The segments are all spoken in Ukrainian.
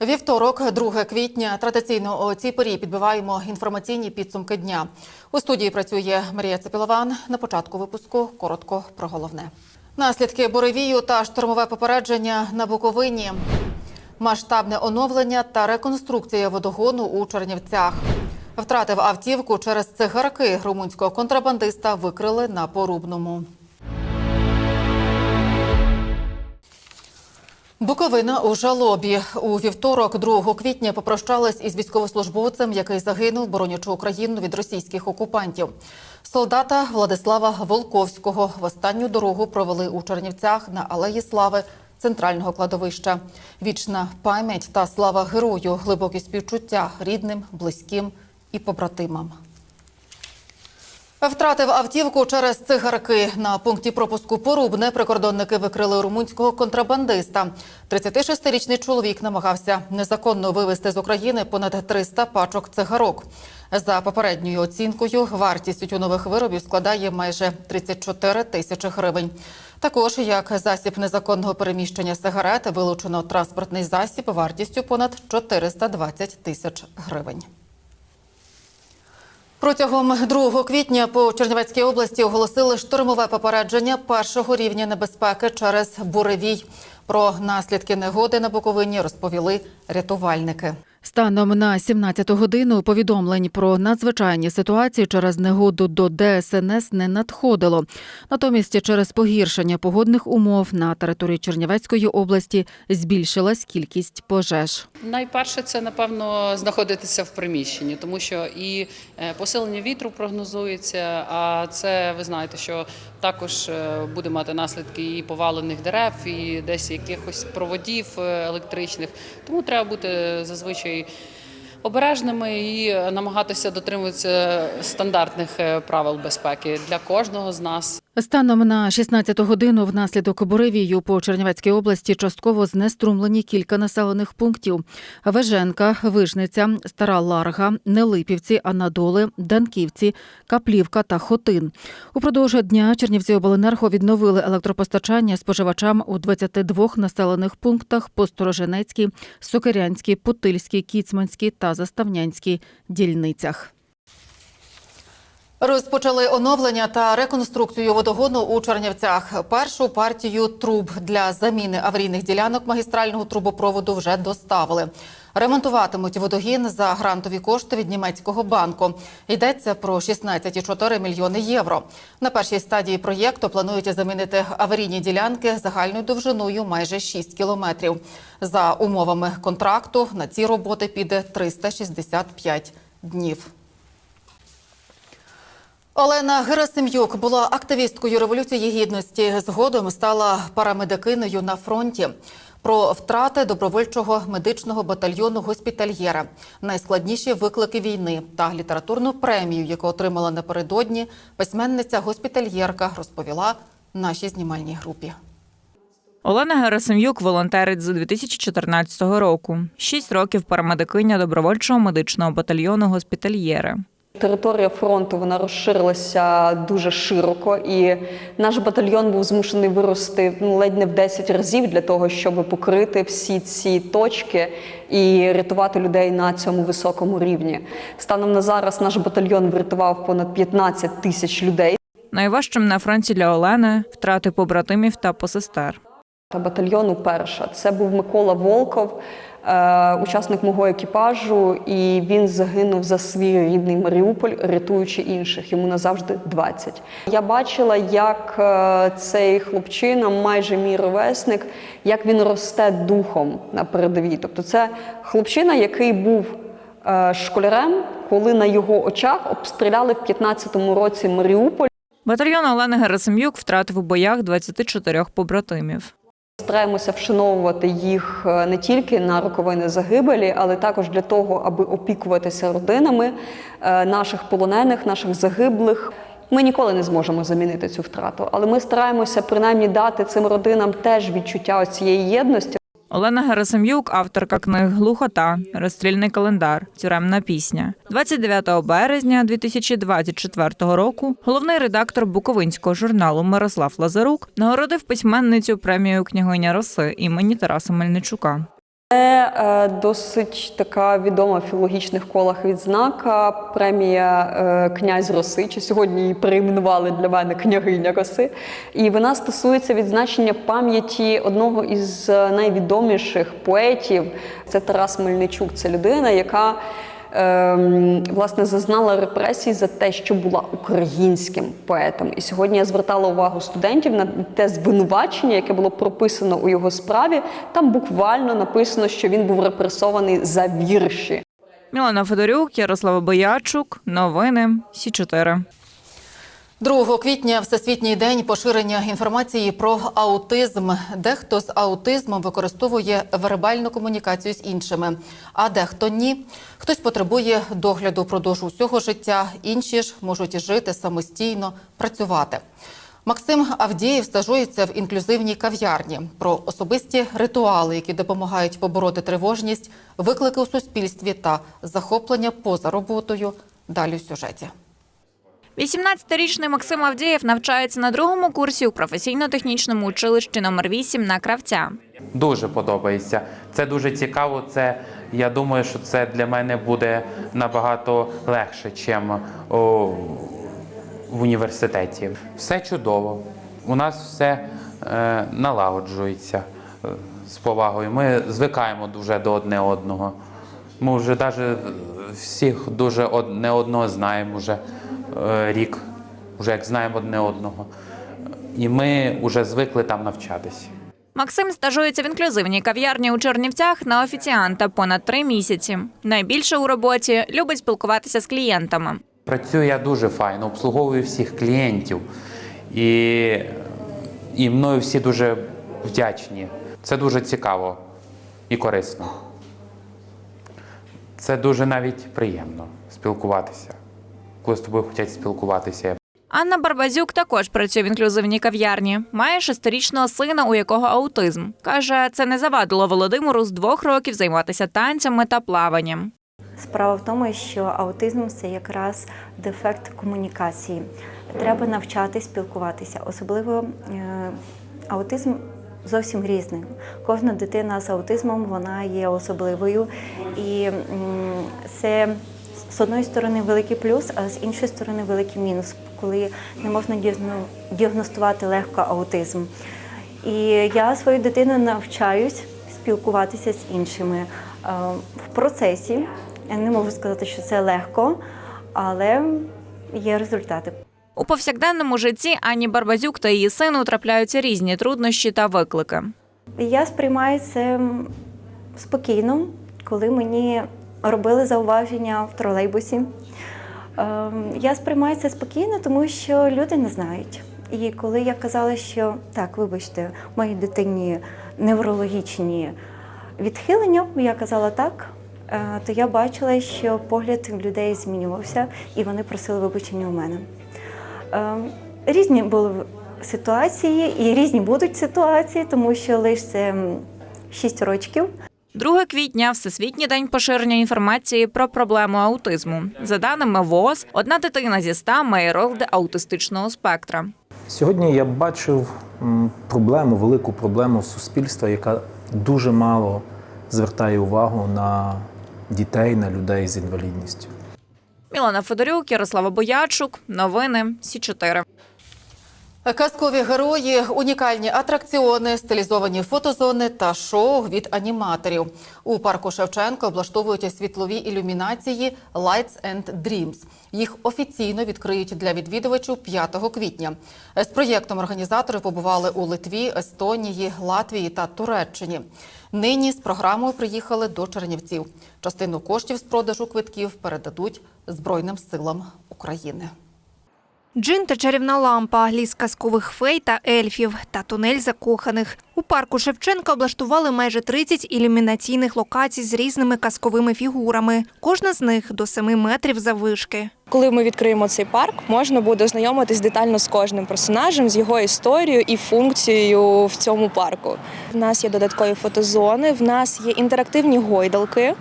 Вівторок, 2 квітня. Традиційно о цій порі підбиваємо інформаційні підсумки дня. У студії працює Марія Цепілован. На початку випуску коротко про головне. Наслідки буревію та штормове попередження на Буковині. Масштабне оновлення та реконструкція водогону у Чернівцях. Втратив автівку через цигарки. Румунського контрабандиста викрили на Порубному. Буковина у жалобі у вівторок, 2 квітня, попрощались із військовослужбовцем, який загинув, боронячи Україну від російських окупантів. Солдата Владислава Волковського в останню дорогу провели у Чернівцях на алеї Слави центрального кладовища. Вічна пам'ять та слава герою, глибокі співчуття рідним, близьким і побратимам. Втратив автівку через цигарки. На пункті пропуску Порубне прикордонники викрили румунського контрабандиста. 36-річний чоловік намагався незаконно вивезти з України понад 300 пачок цигарок. За попередньою оцінкою, вартість тютюнових виробів складає майже 34 тисячі гривень. Також, як засіб незаконного переміщення сигарет, вилучено транспортний засіб вартістю понад 420 тисяч гривень. Протягом 2 квітня по Чернівецькій області оголосили штурмове попередження першого рівня небезпеки через буревій. Про наслідки негоди на Буковині розповіли рятувальники. Станом на 17 годину повідомлень про надзвичайні ситуації через негоду до ДСНС не надходило. Натомість, через погіршення погодних умов на території Чернівецької області збільшилась кількість пожеж. Найперше, це напевно знаходитися в приміщенні, тому що і е, посилення вітру прогнозується. А це ви знаєте, що також е, буде мати наслідки і повалених дерев, і десь якихось проводів е, електричних. Тому треба бути зазвичай обережними і намагатися дотримуватися стандартних е, правил безпеки для кожного з нас. Станом на 16 годину внаслідок буревію по Чернівецькій області частково знеструмлені кілька населених пунктів: Веженка, Вижниця, Стара Ларга, Нелипівці, Анадоли, Данківці, Каплівка та Хотин. Упродовж дня Чернівці обленерго відновили електропостачання споживачам у 22 населених пунктах по Стороженецькій, Сокирянській, Путильській, Кіцманській та Заставнянській дільницях. Розпочали оновлення та реконструкцію водогону у Чернівцях. Першу партію труб для заміни аварійних ділянок магістрального трубопроводу вже доставили. Ремонтуватимуть водогін за грантові кошти від німецького банку. Йдеться про 16,4 мільйони євро. На першій стадії проєкту планують замінити аварійні ділянки загальною довжиною майже 6 кілометрів. За умовами контракту на ці роботи піде 365 днів. Олена Герасим'юк була активісткою революції гідності. Згодом стала парамедикиною на фронті. Про втрати добровольчого медичного батальйону госпітальєра, найскладніші виклики війни та літературну премію, яку отримала напередодні, письменниця госпітальєрка розповіла нашій знімальній групі. Олена Герасим'юк волонтерить з 2014 року. Шість років парамедикиня добровольчого медичного батальйону госпітальєри. Територія фронту вона розширилася дуже широко, і наш батальйон був змушений вирости ну, ледь не в 10 разів для того, щоб покрити всі ці точки і рятувати людей на цьому високому рівні. Станом на зараз наш батальйон врятував понад 15 тисяч людей. Найважчим на фронті для Олени втрати побратимів та посестер. Та батальйону перша це був Микола Волков, е, учасник мого екіпажу, і він загинув за свій рідний Маріуполь, рятуючи інших. Йому назавжди 20. Я бачила, як е, цей хлопчина, майже мій ровесник, як він росте духом на передовій. Тобто, це хлопчина, який був е, школярем, коли на його очах обстріляли в 15-му році Маріуполь. Батальйон Олени Герасим'юк втратив у боях 24 побратимів. Стараємося вшановувати їх е, не тільки на роковини загибелі, але також для того, аби опікуватися родинами е, наших полонених, наших загиблих. Ми ніколи не зможемо замінити цю втрату, але ми стараємося принаймні дати цим родинам теж відчуття цієї єдності. Олена Герасим'юк, авторка книг Глухота, розстрільний календар, тюремна пісня. 29 березня 2024 року головний редактор буковинського журналу Мирослав Лазарук нагородив письменницю премією княгиня Роси імені Тараса Мельничука. Це е, досить така відома в філологічних колах відзнака премія е, князь Роси. Чи сьогодні її перейменували для мене княгиня Роси. І вона стосується відзначення пам'яті одного із найвідоміших поетів. Це Тарас Мельничук. Це людина, яка власне зазнала репресій за те, що була українським поетом. І сьогодні я звертала увагу студентів на те звинувачення, яке було прописано у його справі. Там буквально написано, що він був репресований за вірші. Мілана Федорюк, Ярослава Боячук. Новини Сі 4 2 квітня Всесвітній день поширення інформації про аутизм. Дехто з аутизмом використовує вербальну комунікацію з іншими, а дехто ні. Хтось потребує догляду впродовж усього життя, інші ж можуть жити самостійно, працювати. Максим Авдієв стажується в інклюзивній кав'ярні про особисті ритуали, які допомагають побороти тривожність, виклики у суспільстві та захоплення поза роботою. Далі в сюжеті. 18-річний Максим Авдієв навчається на другому курсі у професійно-технічному училищі номер 8 на кравця. Дуже подобається. Це дуже цікаво. Це я думаю, що це для мене буде набагато легше, ніж в університеті. Все чудово. У нас все е, налагоджується е, з повагою. Ми звикаємо дуже до одне одного. Ми вже навіть всіх дуже одне одного знаємо вже рік, вже як знаємо одне одного. І ми вже звикли там навчатися. Максим стажується в інклюзивній кав'ярні у Чернівцях на офіціанта понад три місяці. Найбільше у роботі любить спілкуватися з клієнтами. Працюю я дуже файно, обслуговую всіх клієнтів. І, і мною всі дуже вдячні. Це дуже цікаво і корисно. Це дуже навіть приємно спілкуватися, коли з тобою хочуть спілкуватися. Анна Барбазюк також працює в інклюзивній кав'ярні. Має шестирічного сина, у якого аутизм. Каже, це не завадило Володимиру з двох років займатися танцями та плаванням. Справа в тому, що аутизм це якраз дефект комунікації. Треба навчати спілкуватися. Особливо е, аутизм зовсім різний. Кожна дитина з аутизмом вона є особливою, і це з одної сторони великий плюс, а з іншої сторони великий мінус, коли не можна діагностувати легко аутизм. І я свою дитину навчаюсь спілкуватися з іншими в процесі. Я не можу сказати, що це легко, але є результати. У повсякденному житті Ані Барбазюк та її сину трапляються різні труднощі та виклики. Я сприймаю це спокійно, коли мені робили зауваження в тролейбусі. Ем, Я сприймаю це спокійно, тому що люди не знають. І коли я казала, що так, вибачте, моїй дитині неврологічні відхилення, я казала так, е, то я бачила, що погляд людей змінювався, і вони просили вибачення у мене. Ем, Різні були ситуації і різні будуть ситуації, тому що лише це 6 років. 2 квітня Всесвітній день поширення інформації про проблему аутизму. За даними ВОЗ, одна дитина зі ста має розлади аутистичного спектра. Сьогодні я бачив проблему, велику проблему суспільства, яка дуже мало звертає увагу на дітей, на людей з інвалідністю. Мілана Федорюк, Ярослава Боячук. Новини Сі 4 Казкові герої, унікальні атракціони, стилізовані фотозони та шоу від аніматорів. У парку Шевченка облаштовують світлові ілюмінації Lights and Dreams. Їх офіційно відкриють для відвідувачів 5 квітня. З проєктом організатори побували у Литві, Естонії, Латвії та Туреччині. Нині з програмою приїхали до Чернівців. Частину коштів з продажу квитків передадуть Збройним силам України. Джин та чарівна лампа, ліс казкових фей та ельфів та тунель закоханих. У парку Шевченка облаштували майже 30 ілюмінаційних локацій з різними казковими фігурами. Кожна з них до 7 метрів заввишки. Коли ми відкриємо цей парк, можна буде ознайомитись детально з кожним персонажем, з його історією і функцією в цьому парку. В нас є додаткові фотозони, в нас є інтерактивні гойдалки,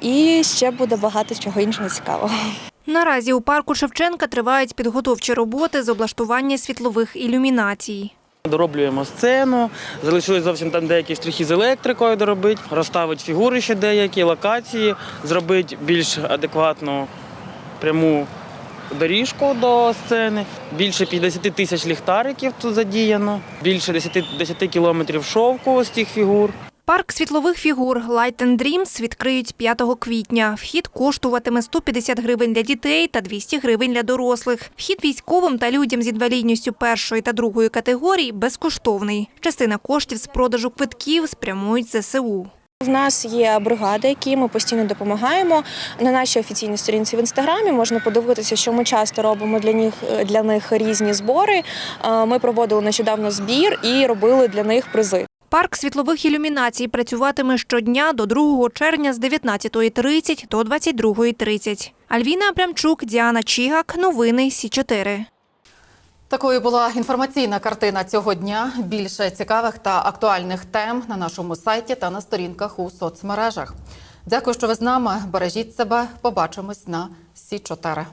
і ще буде багато чого іншого цікавого. Наразі у парку Шевченка тривають підготовчі роботи з облаштування світлових ілюмінацій. Дороблюємо сцену, залишилось зовсім там деякі штрихи з електрикою доробити, розставити фігури ще деякі, локації, зробити більш адекватну пряму доріжку до сцени. Більше 50 тисяч ліхтариків тут задіяно, більше 10, 10 кілометрів шовку з цих фігур. Парк світлових фігур Light and Dreams відкриють 5 квітня. Вхід коштуватиме 150 гривень для дітей та 200 гривень для дорослих. Вхід військовим та людям з інвалідністю першої та другої категорії безкоштовний. Частина коштів з продажу квитків спрямують ЗСУ. В нас є бригади, які ми постійно допомагаємо. На нашій офіційній сторінці в інстаграмі можна подивитися, що ми часто робимо для них для них різні збори. Е, Ми проводили нещодавно збір і робили для них призи. Парк світлових ілюмінацій працюватиме щодня до 2 червня з 19.30 до 22.30. Альвіна Абрамчук, Діана Чігак. Новини Сі 4 Такою була інформаційна картина цього дня. Більше цікавих та актуальних тем на нашому сайті та на сторінках у соцмережах. Дякую, що ви з нами. Бережіть себе. Побачимось на Сі 4